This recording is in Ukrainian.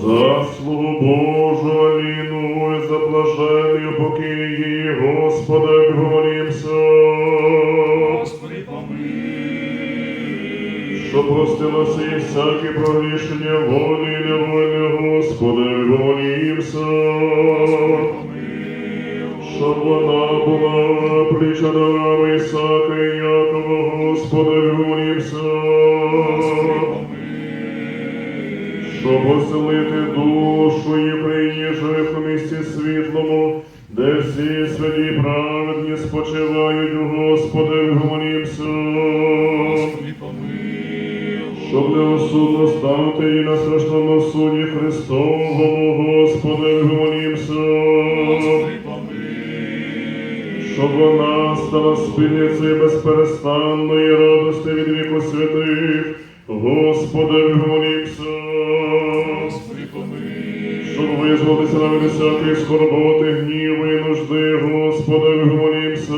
Заслугу Божу Аліну і за блаженню поки Господа, говорімся. Господи, помилуй. Що простилося і всяке прогрішення волі і неволі, Господи, говорімся. Щоб вона була причина Ісака і Якова, Господи, говорімся. Оселити душу і приїжджих у місті світлому, де всі святі праведні спочивають, Господи, помолімся. Господи, помилуй. Щоб неосудно стати і на страшному суді Христовому, Господи, помолімся. Щоб вона стала спільницею безперестанної радости від віку святих, Господи, помолімся щоб визволися на винесяки скорботи, гніви, нужди, Господа, вимолімся.